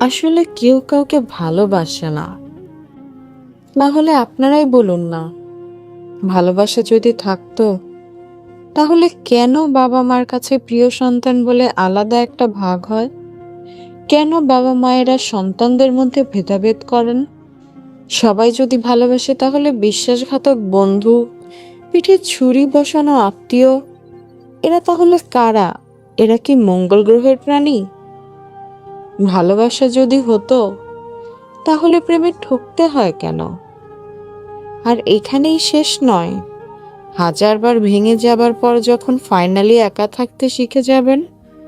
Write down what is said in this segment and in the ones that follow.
আসলে কেউ কাউকে ভালোবাসে না। তাহলে আপনারাই বলুন না, ভালোবাসা যদি থাকতো, তাহলে কেন বাবা মার কাছে প্রিয় সন্তান বলে আলাদা একটা ভাগ হয়? কেন বাবা মায়েরা সন্তানদের মধ্যে ভেদাভেদ করেন? সবাই যদি ভালোবাসে, তাহলে বিশ্বাসঘাতক বন্ধু, পিঠে ছুরি বসানো আত্মীয়, এরা তাহলে কারা? এরা কি মঙ্গল গ্রহের প্রাণী? ভালোবাসা যদি হতো, তাহলে প্রেমে ঠকতে হয় কেন? আর এখানেই শেষ নয়। হাজারবার ভেঙে যাবার পর যখন ফাইনালি একা থাকতে শিখে যাবেন,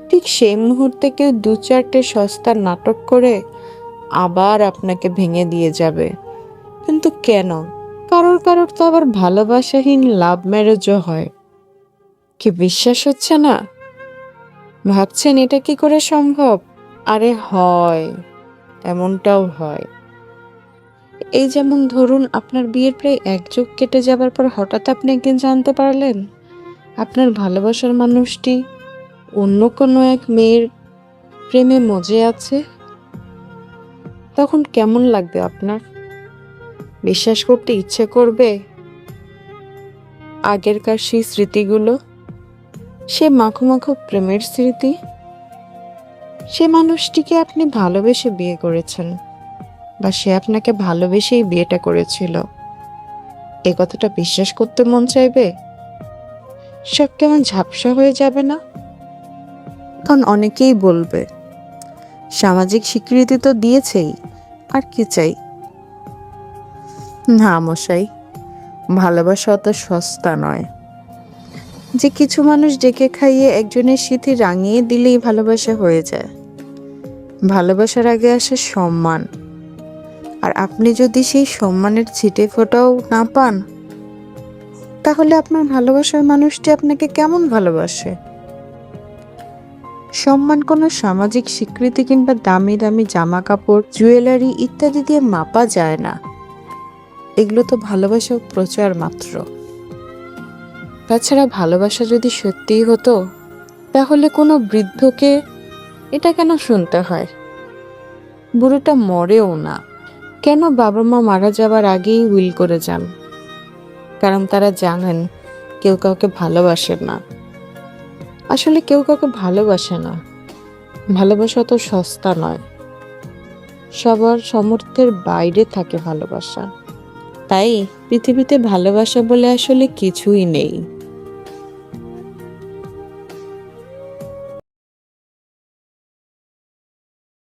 ঠিক সেই মুহূর্তে কেউ দু চারটে সস্তার নাটক করে আবার আপনাকে ভেঙে দিয়ে যাবে। কিন্তু কেন? কারোর কারোর তো আবার ভালোবাসাহীন লাভ ম্যারেজও হয়। কি বিশ্বাস হচ্ছে না? ভাবছেন এটা কি করে সম্ভব? আরে হয়, এমনটাও হয়। এই যেমন ধরুন, আপনার বিয়ের প্রায় এক যুগ কেটে যাবার পর হঠাৎ আপনি একদিন জানতে পারলেন, আপনার ভালোবাসার মানুষটি অন্য কোনো এক মেয়ের প্রেমে মজে আছে। তখন কেমন লাগবে আপনার? বিশ্বাস করতে ইচ্ছে করবে? আগেরকার সেই স্মৃতিগুলো? সে মাখো মাখো প্রেমের স্মৃতি? সে মানুষটিকে আপনি ভালোবেসে বিয়ে করেছেন বা সে আপনাকে ভালোবেসেই বিয়েটা করেছিল। এ কথাটা বিশ্বাস করতে মন চাইবে? সব কেমন ঝাপসা হয়ে যাবে না? কারণ অনেকেই বলবে, সামাজিক স্বীকৃতি তো দিয়েছেই, আর কি চাই? না মশাই, ভালোবাসা অত সস্তা নয়। যে কিছু মানুষ ডেকে খাইয়ে একজনের স্মৃতি রাঙিয়ে দিলেই ভালোবাসা হয়ে যায়। ভালোবাসার আগে আসে সম্মান। আর আপনি যদি সেই সম্মানের ছিটে ফোটাও না পান, তাহলে আপনার ভালোবাসার মানুষটি আপনাকে কেমন ভালোবাসে? সম্মান কোনো সামাজিক স্বীকৃতি কিংবা দামি দামি জামা কাপড় জুয়েলারি ইত্যাদি দিয়ে মাপা যায় না। এগুলো তো ভালোবাসা প্রচার মাত্র। তাছাড়া ভালোবাসা যদি সত্যিই হতো, তাহলে কোনো বৃদ্ধকে এটা কেন শুনতে হয়? বুড়োটা মরেও না। কেন বাবা মা মারা যাবার আগেই উইল করে যান? কারণ তারা জানেন কেউ কাউকে ভালোবাসে না। আসলে কেউ কাউকে ভালোবাসে না। ভালোবাসা তো সস্তা নয়। সবার সমর্থের বাইরে থাকে ভালোবাসা। তাই পৃথিবীতে ভালোবাসা বলে আসলে কিছুই নেই।